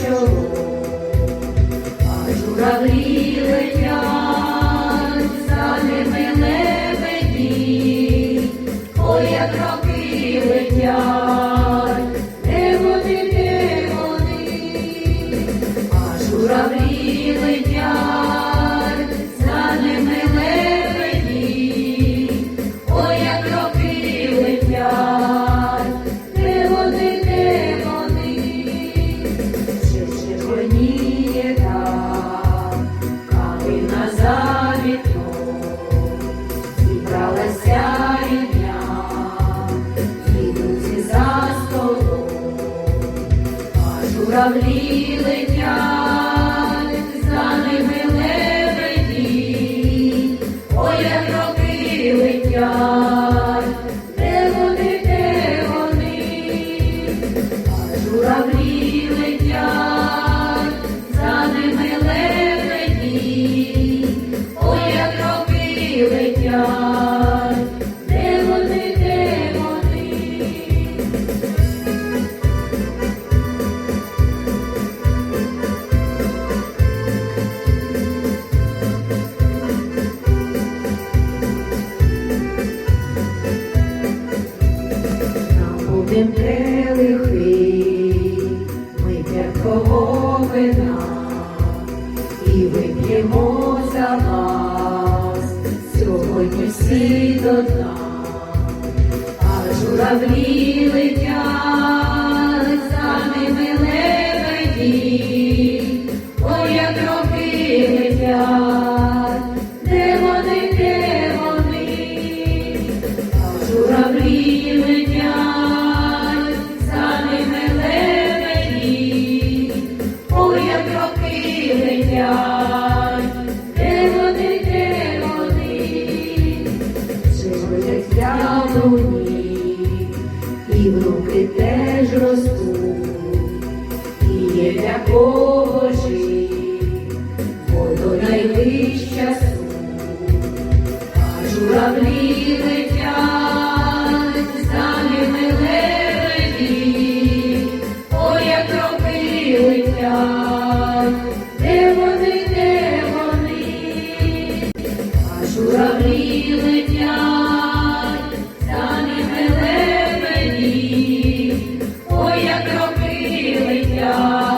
чоло, а журавлі журавлі летять, за ними лебеді, ой, як роки летять. Сходять всі до дна, але журавлі теж ростуть, і є для кого жив, бо то найвища часу, а журавлі. Летять,